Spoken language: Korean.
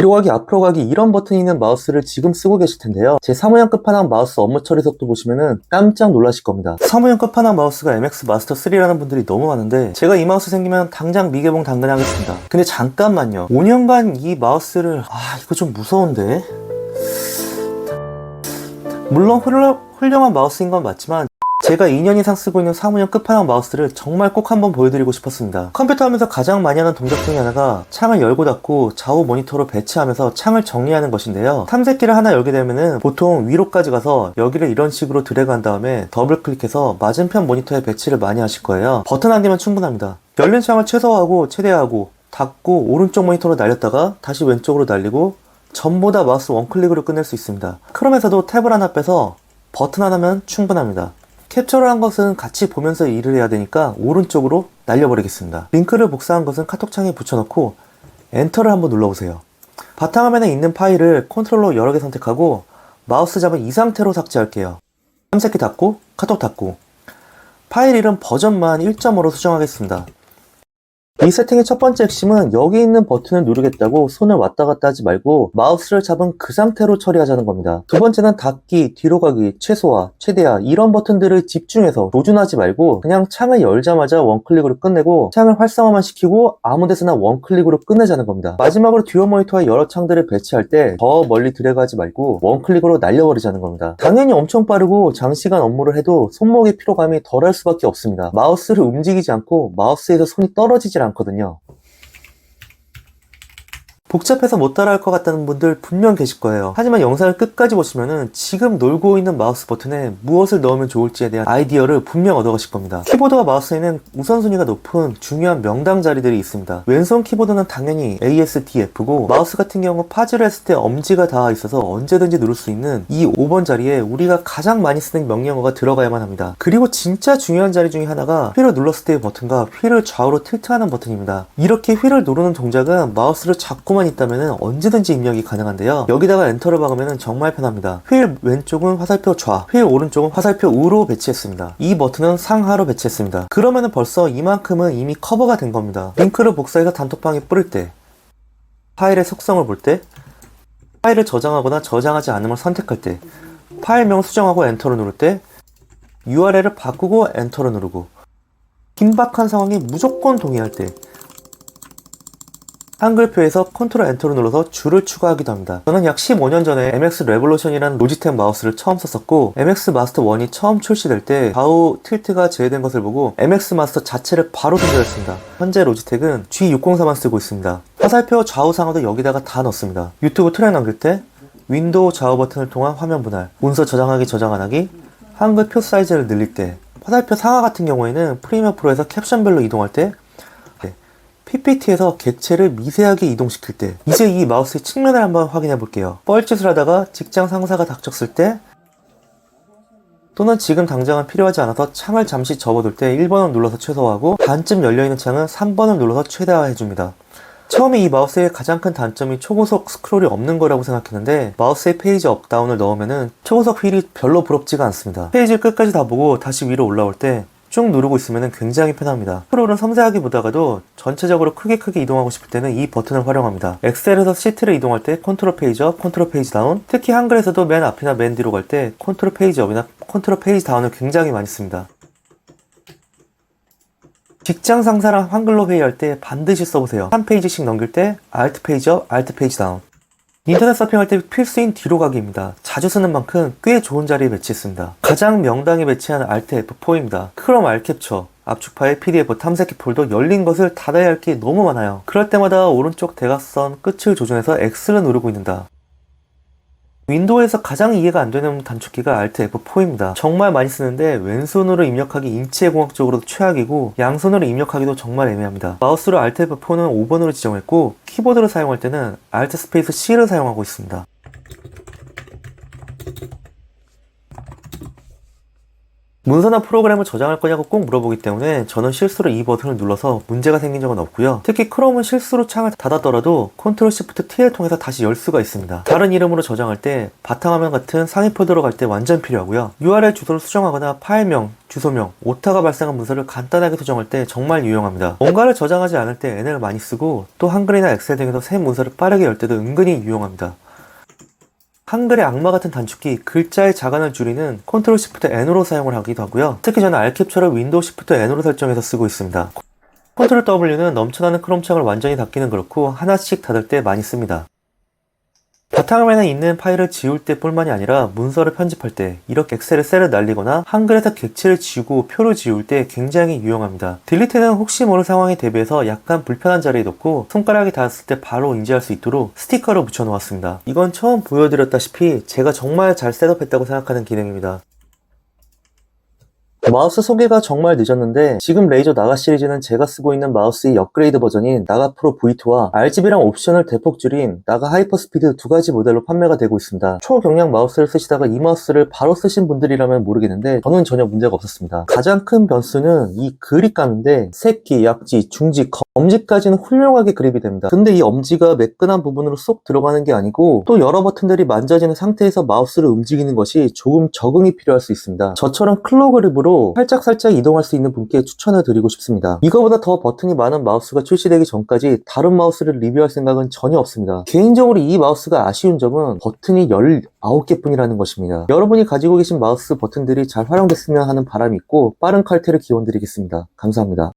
뒤로 가기, 앞으로 가기 이런 버튼이 있는 마우스를 지금 쓰고 계실 텐데요. 제 사무용 끝판왕 마우스 업무 처리 속도 보시면은 깜짝 놀라실 겁니다. 사무용 끝판왕 마우스가 MX 마스터 3라는 분들이 너무 많은데 제가 이 마우스 생기면 당장 미개봉 당근하겠습니다. 근데 잠깐만요. 5년간 이 마우스를 아 이거 좀 무서운데. 물론 훌륭, 훌륭한 마우스인 건 맞지만 제가 2년 이상 쓰고 있는 사무용 끝판왕 마우스를 정말 꼭 한번 보여드리고 싶었습니다. 컴퓨터 하면서 가장 많이 하는 동작 중에 하나가 창을 열고 닫고 좌우 모니터로 배치하면서 창을 정리하는 것인데요. 탐색기를 하나 열게 되면은 보통 위로까지 가서 여기를 이런 식으로 드래그 한 다음에 더블 클릭해서 맞은편 모니터에 배치를 많이 하실 거예요. 버튼 한 개면 충분합니다. 열린 창을 최소화하고 최대화하고 닫고 오른쪽 모니터로 날렸다가 다시 왼쪽으로 날리고 전부 다 마우스 원클릭으로 끝낼 수 있습니다. 크롬에서도 탭을 하나 빼서 버튼 하나면 충분합니다. 캡처를 한 것은 같이 보면서 일을 해야 되니까 오른쪽으로 날려버리겠습니다. 링크를 복사한 것은 카톡창에 붙여놓고 엔터를 한번 눌러보세요. 바탕화면에 있는 파일을 컨트롤러 여러 개 선택하고 마우스 잡은 이 상태로 삭제할게요. 탐색기 닫고 카톡 닫고 파일 이름 버전만 1.5로 수정하겠습니다. 이 세팅의 첫 번째 핵심은 여기 있는 버튼을 누르겠다고 손을 왔다 갔다 하지 말고 마우스를 잡은 그 상태로 처리하자는 겁니다. 두 번째는 닫기, 뒤로 가기, 최소화, 최대화 이런 버튼들을 집중해서 조준하지 말고 그냥 창을 열자마자 원클릭으로 끝내고 창을 활성화만 시키고 아무 데서나 원클릭으로 끝내자는 겁니다. 마지막으로 듀얼 모니터와 여러 창들을 배치할 때 더 멀리 드래그하지 말고 원클릭으로 날려버리자는 겁니다. 당연히 엄청 빠르고 장시간 업무를 해도 손목의 피로감이 덜할 수밖에 없습니다. 마우스를 움직이지 않고 마우스에서 손이 떨어지질 않 거든요. 복잡해서 못 따라할 것 같다는 분들 분명 계실 거예요. 하지만 영상을 끝까지 보시면은 지금 놀고 있는 마우스 버튼에 무엇을 넣으면 좋을지에 대한 아이디어를 분명 얻어가실 겁니다. 키보드와 마우스에는 우선순위가 높은 중요한 명당 자리들이 있습니다. 왼손 키보드는 당연히 ASDF고 마우스 같은 경우 파즈를 했을 때 엄지가 닿아 있어서 언제든지 누를 수 있는 이 5번 자리에 우리가 가장 많이 쓰는 명령어가 들어가야만 합니다. 그리고 진짜 중요한 자리 중에 하나가 휠을 눌렀을 때의 버튼과 휠을 좌우로 틸트하는 버튼입니다. 이렇게 휠을 누르는 동작은 마우스를 잡고만 있다면 언제든지 입력이 가능한데요. 여기다가 엔터를 박으면 정말 편합니다. 휠 왼쪽은 화살표 좌, 휠 오른쪽은 화살표 우로 배치했습니다. 이 버튼은 상하로 배치했습니다. 그러면 벌써 이만큼은 이미 커버가 된 겁니다. 링크를 복사해서 단톡방에 뿌릴 때, 파일의 속성을 볼 때, 파일을 저장하거나 저장하지 않음을 선택할 때, 파일명 수정하고 엔터를 누를 때, URL을 바꾸고 엔터를 누르고, 긴박한 상황에 무조건 동의할 때, 한글표에서 컨트롤 엔터를 눌러서 줄을 추가하기도 합니다. 저는 약 15년 전에 MX 레볼루션이라는 로지텍 마우스를 처음 썼었고 MX 마스터 1이 처음 출시될 때 좌우 틸트가 제외된 것을 보고 MX 마스터 자체를 바로 선별했습니다. 현재 로지텍은 G604만 쓰고 있습니다. 화살표 좌우 상하도 여기다가 다 넣습니다. 유튜브 트랙 남길 때 윈도우 좌우 버튼을 통한 화면 분할, 문서 저장하기 저장 안 하기, 한글 표 사이즈를 늘릴 때 화살표 상하 같은 경우에는 프리미어 프로에서 캡션별로 이동할 때 PPT에서 객체를 미세하게 이동시킬 때 이제 이 마우스의 측면을 한번 확인해 볼게요. 뻘짓을 하다가 직장 상사가 닥쳤을 때 또는 지금 당장은 필요하지 않아서 창을 잠시 접어둘 때 1번을 눌러서 최소화하고 반쯤 열려있는 창은 3번을 눌러서 최대화해 줍니다. 처음에 이 마우스의 가장 큰 단점이 초고속 스크롤이 없는 거라고 생각했는데 마우스에 페이지 업다운을 넣으면 초고속 휠이 별로 부럽지가 않습니다. 페이지를 끝까지 다 보고 다시 위로 올라올 때 쭉 누르고 있으면 굉장히 편합니다. 스크롤은 섬세하게 보다가도 전체적으로 크게 크게 이동하고 싶을 때는 이 버튼을 활용합니다. 엑셀에서 시트를 이동할 때 컨트롤 페이지 업, 컨트롤 페이지 다운 특히 한글에서도 맨 앞이나 맨 뒤로 갈 때 컨트롤 페이지 업이나 컨트롤 페이지 다운을 굉장히 많이 씁니다. 직장 상사랑 한글로 회의할 때 반드시 써보세요. 한 페이지씩 넘길 때 Alt 페이지 업, Alt 페이지 다운 인터넷 서핑할 때 필수인 뒤로 가기입니다. 자주 쓰는 만큼 꽤 좋은 자리에 배치했습니다. 가장 명당에 배치한 Alt F4입니다. 크롬 알캡처, 압축 파일, PDF, 탐색기 폴더 열린 것을 닫아야 할 게 너무 많아요. 그럴 때마다 오른쪽 대각선 끝을 조준해서 X를 누르고 있는다. 윈도우에서 가장 이해가 안 되는 단축키가 Alt F4입니다. 정말 많이 쓰는데 왼손으로 입력하기 인체공학적으로도 최악이고 양손으로 입력하기도 정말 애매합니다. 마우스로 Alt F4는 5번으로 지정했고 키보드를 사용할 때는 Alt 스페이스 C를 사용하고 있습니다. 문서나 프로그램을 저장할 거냐고 꼭 물어보기 때문에 저는 실수로 이 버튼을 눌러서 문제가 생긴 적은 없고요. 특히 크롬은 실수로 창을 닫았더라도 컨트롤 시프트 T를 통해서 다시 열 수가 있습니다. 다른 이름으로 저장할 때 바탕화면 같은 상위 폴더로 갈 때 완전 필요하고요. URL 주소를 수정하거나 파일명, 주소명, 오타가 발생한 문서를 간단하게 수정할 때 정말 유용합니다. 뭔가를 저장하지 않을 때 N을 많이 쓰고 또 한글이나 엑셀 등에서 새 문서를 빠르게 열 때도 은근히 유용합니다. 한글의 악마 같은 단축키 글자의 자간을 줄이는 컨트롤 시프트 N으로 사용을 하기도 하고요. 특히 저는 알캡처를 윈도우 시프트 N으로 설정해서 쓰고 있습니다. 컨트롤 W는 넘쳐나는 크롬 창을 완전히 닫기는 그렇고 하나씩 닫을 때 많이 씁니다. 바탕화면에 있는 파일을 지울 때 뿐만이 아니라 문서를 편집할 때 이렇게 엑셀에 셀을 날리거나 한글에서 객체를 지우고 표를 지울 때 굉장히 유용합니다. 딜리트는 혹시 모를 상황에 대비해서 약간 불편한 자리에 놓고 손가락이 닿았을 때 바로 인지할 수 있도록 스티커를 붙여 놓았습니다. 이건 처음 보여드렸다시피 제가 정말 잘 셋업했다고 생각하는 기능입니다. 마우스 소개가 정말 늦었는데 지금 레이저 나가 시리즈는 제가 쓰고 있는 마우스의 업그레이드 버전인 나가 프로 V2와 RGB랑 옵션을 대폭 줄인 나가 하이퍼스피드 두 가지 모델로 판매가 되고 있습니다. 초경량 마우스를 쓰시다가 이 마우스를 바로 쓰신 분들이라면 모르겠는데 저는 전혀 문제가 없었습니다. 가장 큰 변수는 이 그립감인데 새끼, 약지, 중지, 검 지까지는 훌륭하게 그립이 됩니다. 근데 이 엄지가 매끈한 부분으로 쏙 들어가는 게 아니고 또 여러 버튼들이 만져지는 상태에서 마우스를 움직이는 것이 조금 적응이 필요할 수 있습니다. 저처럼 클로 그립으로 살짝살짝 이동할 수 있는 분께 추천을 드리고 싶습니다. 이거보다 더 버튼이 많은 마우스가 출시되기 전까지 다른 마우스를 리뷰할 생각은 전혀 없습니다. 개인적으로 이 마우스가 아쉬운 점은 버튼이 19개 뿐이라는 것입니다. 여러분이 가지고 계신 마우스 버튼들이 잘 활용됐으면 하는 바람이 있고 빠른 칼퇴를 기원드리겠습니다. 감사합니다.